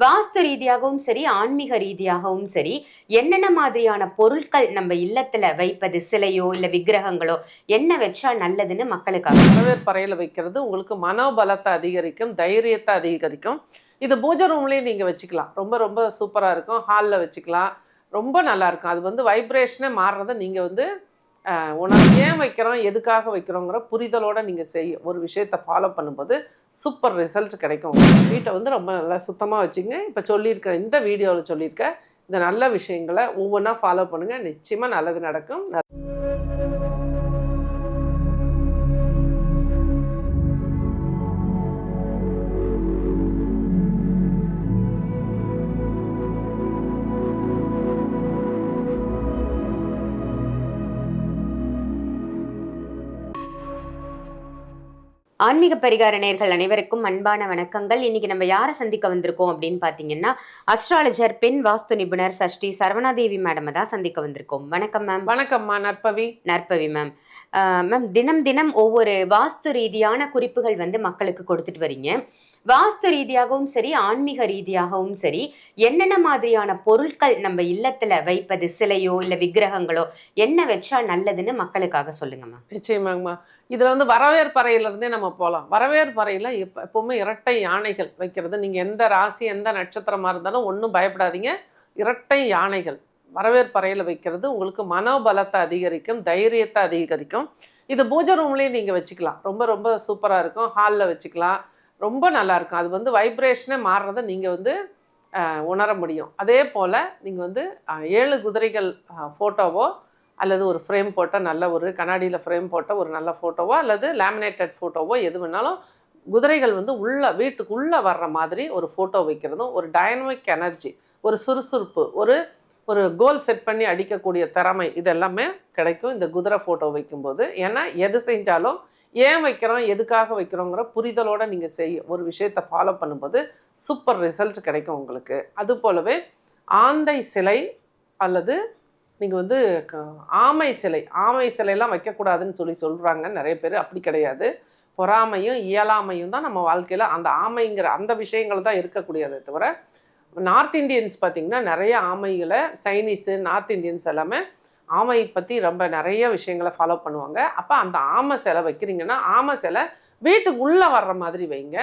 வாஸ்து ரீதியாகவும் சரி ஆன்மீக ரீதியாகவும் சரி என்னென்ன மாதிரியான பொருட்கள் நம்ம இல்லத்துல வைப்பது? சிலையோ இல்ல விக்கிரகங்களோ என்ன வச்சா நல்லதுன்னு மக்களுக்காக? வரவேற்பறையில் வைக்கிறது உங்களுக்கு மனோபலத்தை அதிகரிக்கும் தைரியத்தை அதிகரிக்கும். இது பூஜை ரூம்லேயும் நீங்கள் வச்சுக்கலாம். ரொம்ப ரொம்ப சூப்பராக இருக்கும். ஹாலில் வச்சுக்கலாம். ரொம்ப நல்லா இருக்கும். அது வந்து வைப்ரேஷனே மாறுறதை நீங்கள் வந்து உனக்கு ஏன் வைக்கிறோம்? எதுக்காக வைக்கிறோங்கிற புரிதலோட நீங்கள் செய்ய ஒரு விஷயத்தை ஃபாலோ பண்ணும்போது சூப்பர் ரிசல்ட் கிடைக்கும். வீட்டை வந்து ரொம்ப நல்லா சுத்தமாக வச்சுங்க. இப்போ சொல்லியிருக்க இந்த வீடியோவில் சொல்லியிருக்க இந்த நல்ல விஷயங்களை ஒவ்வொன்றா ஃபாலோ பண்ணுங்கள் நிச்சயமாக நல்லது நடக்கும். ஆன்மீக பரிகார நேர்கள் அனைவருக்கும் அன்பான வணக்கங்கள். இன்னைக்கு நம்ம யாரை சந்திக்க வந்திருக்கோம் அப்படின்னு பாத்தீங்கன்னா அஸ்ட்ராலஜர் பெண் வாஸ்து நிபுணர் சஷ்டி சரவணாதேவி மேடம் தான் சந்திக்க வந்திருக்கோம். வணக்கம் மேம் வணக்கம்மா நற்பவி. நற்பவி மேம் மேம் தினம் தினம் ஒவ்வொரு வாஸ்து ரீதியான குறிப்புகள் வந்து மக்களுக்கு கொடுத்துட்டு வரீங்க. வாஸ்து ரீதியாகவும் சரி ஆன்மீக ரீதியாகவும் சரி என்னென்ன மாதிரியான பொருட்கள் நம்ம இல்லத்துல வைப்பது சிலையோ இல்ல விக்கிரகங்களோ என்ன வச்சா நல்லதுன்னு மக்களுக்காக சொல்லுங்க மேம் நிச்சயமாங்கம்மா. இதில் வந்து வரவேற்பறையிலேருந்தே நம்ம போகலாம் வரவேற்பறையில் எப்போ எப்போவுமே இரட்டை யானைகள் வைக்கிறது. நீங்கள் எந்த ராசி எந்த நட்சத்திரமாக இருந்தாலும் ஒன்றும் பயப்படாதீங்க. இரட்டை யானைகள் வரவேற்பறையில் வைக்கிறது உங்களுக்கு மனோபலத்தை அதிகரிக்கும் தைரியத்தை அதிகரிக்கும். இது பூஜை ரூம்லேயும் நீங்கள் வச்சுக்கலாம். ரொம்ப ரொம்ப சூப்பராக இருக்கும். ஹாலில் வச்சுக்கலாம். ரொம்ப நல்லாயிருக்கும் அது வந்து வைப்ரேஷனே மாறுறதை நீங்கள் வந்து உணர முடியும். அதே போல் நீங்கள் வந்து ஏழு குதிரைகள் ஃபோட்டோவோ அல்லது ஒரு ஃப்ரேம் போட்ட நல்ல ஒரு கண்ணாடியில் ஃப்ரேம் போட்ட ஒரு நல்ல ஃபோட்டோவோ அல்லது லேமினேட்டட் ஃபோட்டோவோ எது வேணாலும் குதிரைகள் வந்து உள்ளே வீட்டுக்குள்ளே வர்ற மாதிரி ஒரு ஃபோட்டோ வைக்கிறதும் ஒரு டைனமிக் எனர்ஜி ஒரு சுறுசுறுப்பு ஒரு ஒரு கோல் செட் பண்ணி அடிக்கக்கூடிய திறமை இதெல்லாமே கிடைக்கும் இந்த குதிரை ஃபோட்டோ வைக்கும்போது. ஏன்னா எது செஞ்சாலும் ஏன் வைக்கிறோம் எதுக்காக வைக்கிறோங்கிற புரிதலோடு நீங்கள் செய்ய ஒரு விஷயத்தை ஃபாலோ பண்ணும்போது சூப்பர் ரிசல்ட் கிடைக்கும் உங்களுக்கு. அது போலவே ஆந்தை சிலை அல்லது நீங்கள் வந்து க- ஆமை சிலை ஆமை சிலையெல்லாம் வைக்கக்கூடாதுன்னு சொல்லி சொல்கிறாங்க நிறைய பேர். அப்படி கிடையாது. பொறாமையும் இயலாமையும் தான் நம்ம வாழ்க்கையில் அந்த ஆமைங்கிற அந்த விஷயங்கள் தான் இருக்கக்கூடியதை தவிர நார்த் இந்தியன்ஸ் பார்த்திங்கன்னா நிறைய ஆமைகளை சைனீஸு நார்த் இந்தியன்ஸ் எல்லாமே ஆமை பற்றி ரொம்ப நிறைய விஷயங்களை ஃபாலோ பண்ணுவாங்க. அப்போ அந்த ஆமை சிலை வைக்கிறீங்கன்னா ஆமை சிலை வீட்டுக்குள்ளே வர்ற மாதிரி வைங்க.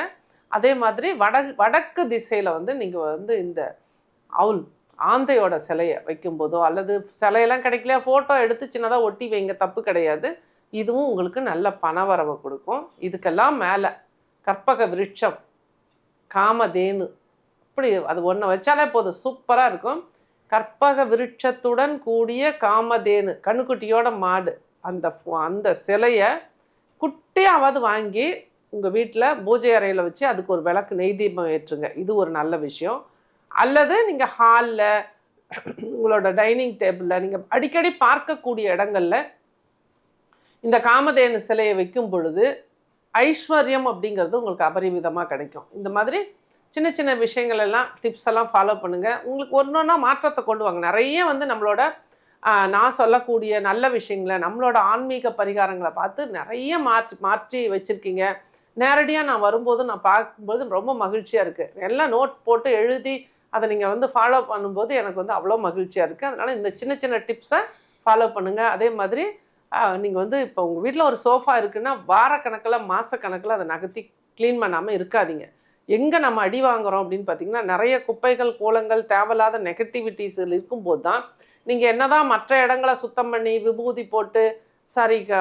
அதே மாதிரி வட வடக்கு திசையில் வந்து நீங்கள் வந்து இந்த அவுல் ஆந்தையோட சிலையை வைக்கும்போதோ அல்லது சிலையெல்லாம் கிடைக்கல ஃபோட்டோ எடுத்து சின்னதாக ஒட்டி வைங்க தப்பு கிடையாது. இதுவும் உங்களுக்கு நல்ல பணவரவை கொடுக்கும். இதுக்கெல்லாம் மேலே கற்பக விருட்சம் காமதேனு அப்படி அது ஒன்றை வச்சாலே போதும். சூப்பராக இருக்கும். கற்பக விருட்சத்துடன் கூடிய காமதேனு கண்ணுக்குட்டியோட மாடு. அந்த ஃபோ- அந்த சிலையை குட்டியாவது வாங்கி உங்கள் வீட்டில் பூஜை அறையில் வச்சு அதுக்கு ஒரு விளக்கு நெய் தீபம் ஏற்றுங்க. இது ஒரு நல்ல விஷயம். அல்லது நீங்கள் ஹாலில் உங்களோட டைனிங் டேபிளில் நீங்கள் அடிக்கடி பார்க்கக்கூடிய இடங்களில் இந்த காமதேனு சிலையை வைக்கும் பொழுது ஐஸ்வர்யம் அப்படிங்கிறது உங்களுக்கு அபரிமிதமாக கிடைக்கும். இந்த மாதிரி சின்ன சின்ன விஷயங்கள் எல்லாம் டிப்ஸ் எல்லாம் ஃபாலோ பண்ணுங்கள் உங்களுக்கு ஒன்று ஒன்றா மாற்றத்தை கொண்டு வாங்க. நிறைய வந்து நம்மளோட நான் சொல்லக்கூடிய நல்ல விஷயங்களை நம்மளோட ஆன்மீக பரிகாரங்களை பார்த்து நிறைய மாற்றி மாற்றி வச்சுருக்கீங்க. நேரடியாக நான் வரும்போது நான் பார்க்கும்போது ரொம்ப மகிழ்ச்சியாக இருக்குது எல்லாம் நோட் போட்டு எழுதி அதை நீங்கள் வந்து ஃபாலோ பண்ணும்போது எனக்கு வந்து அவ்வளோ மகிழ்ச்சியாக இருக்குது அதனால் இந்த சின்ன சின்ன டிப்ஸை ஃபாலோ பண்ணுங்கள் அதே மாதிரி நீங்கள் வந்து இப்போ உங்கள் வீட்டில் ஒரு சோஃபா இருக்குன்னா வாரக்கணக்கில் மாதக்கணக்கில் அதை நகர்த்தி க்ளீன் பண்ணாமல் இருக்காதீங்க. எங்கே நம்ம அடி வாங்குகிறோம் அப்படின்னு பார்த்தீங்கன்னா நிறைய குப்பைகள் கோலங்கள் தேவையில்லாத நெகட்டிவிட்டிஸ் இருக்கும்போது தான் நீங்கள் என்னதான் மற்ற இடங்களை சுத்தம் பண்ணி விபூதி போட்டு சாரி க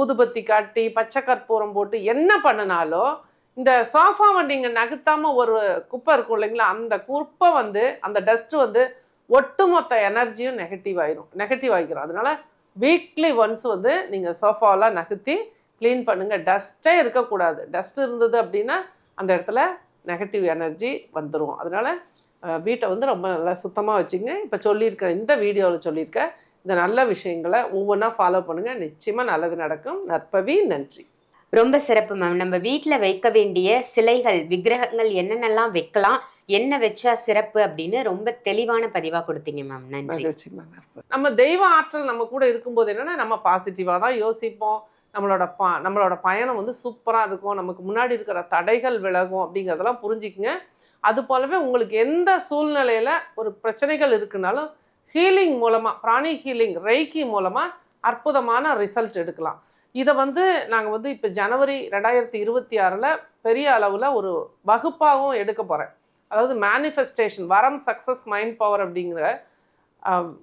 ஊதுபத்தி காட்டி பச்சை கற்பூரம் போட்டு என்ன பண்ணினாலும் இந்த சோஃபாவை நீங்கள் நகர்த்தாமல் ஒரு குப்பை இருக்கும் இல்லைங்களா? அந்த குப்பை வந்து அந்த டஸ்ட்டு வந்து ஒட்டுமொத்த எனர்ஜியும் நெகட்டிவ் ஆயிரும். நெகட்டிவ் ஆகிக்கிறோம் அதனால் வீக்லி ஒன்ஸ் வந்து நீங்கள் சோஃபாவெல்லாம் நகர்த்தி க்ளீன் பண்ணுங்கள் டஸ்ட்டே இருக்கக்கூடாது. டஸ்ட் இருந்தது அப்படின்னா அந்த இடத்துல நெகட்டிவ் எனர்ஜி வந்துடும் அதனால வீட்டை வந்து ரொம்ப நல்லா சுத்தமாக வச்சுங்க. இப்போ சொல்லியிருக்க இந்த வீடியோவில் சொல்லியிருக்க இந்த நல்ல விஷயங்களை ஒவ்வொன்றா ஃபாலோ பண்ணுங்கள் நிச்சயமாக நல்லது நடக்கும். நற்பவி நன்றி. ரொம்ப சிறப்பு மேம் நம்ம வீட்டில் வைக்க வேண்டிய சிலைகள் விக்கிரகங்கள் என்னென்னலாம் வைக்கலாம் என்ன வச்சா சிறப்பு அப்படின்னு ரொம்ப தெளிவான பதிவாக கொடுத்தீங்க மேம் நன்றி. நம்ம தெய்வ ஆற்றல் நம்ம கூட இருக்கும்போது என்னென்னா நம்ம பாசிட்டிவாக தான் யோசிப்போம். நம்மளோட ப நம்மளோட பயணம் வந்து சூப்பராக இருக்கும். நமக்கு முன்னாடி இருக்கிற தடைகள் விலகும் அப்படிங்கிறதெல்லாம் புரிஞ்சுக்குங்க. அது போலவே உங்களுக்கு எந்த சூழ்நிலையில் ஒரு பிரச்சனைகள் இருக்குனாலும் ஹீலிங் மூலமாக பிராணி ஹீலிங் ரைக்கி மூலமாக அற்புதமான ரிசல்ட் எடுக்கலாம். இதை வந்து நாங்கள் வந்து இப்போ ஜனவரி ரெண்டாயிரத்தி இருபத்தி ஆறில் பெரிய அளவில் ஒரு வகுப்பாகவும் எடுக்க போகிறேன் அதாவது மேனிஃபெஸ்டேஷன் வரம் சக்ஸஸ் மைண்ட் பவர் அப்படிங்கிற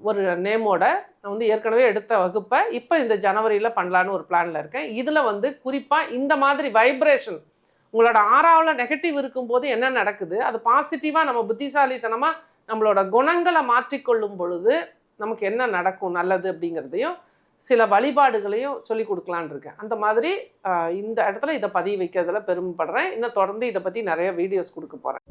ஒரு நேமோட நான் வந்து ஏற்கனவே எடுத்த வகுப்பை இப்போ இந்த ஜனவரியில் பண்ணலான்னு ஒரு பிளானில் இருக்கேன். இதில் வந்து குறிப்பாக இந்த மாதிரி வைப்ரேஷன் உங்களோட ஆறாவில் நெகட்டிவ் இருக்கும்போது என்ன நடக்குது? அது பாசிட்டிவாக நம்ம புத்திசாலித்தனமாக நம்மளோட குணங்களை மாற்றிக்கொள்ளும் பொழுது நமக்கு என்ன நடக்கும்? நல்லது அப்படிங்கிறதையும் சில வழிபாடுகளையும் சொல்லி கொடுக்கலான்னு இருக்கேன். அந்த மாதிரி இந்த இடத்துல இதை பதிவு வைக்கிறதுல பெருமைப்படுறேன். இன்னும் தொடர்ந்து இதை பற்றி நிறைய வீடியோஸ் கொடுக்க போகிறேன்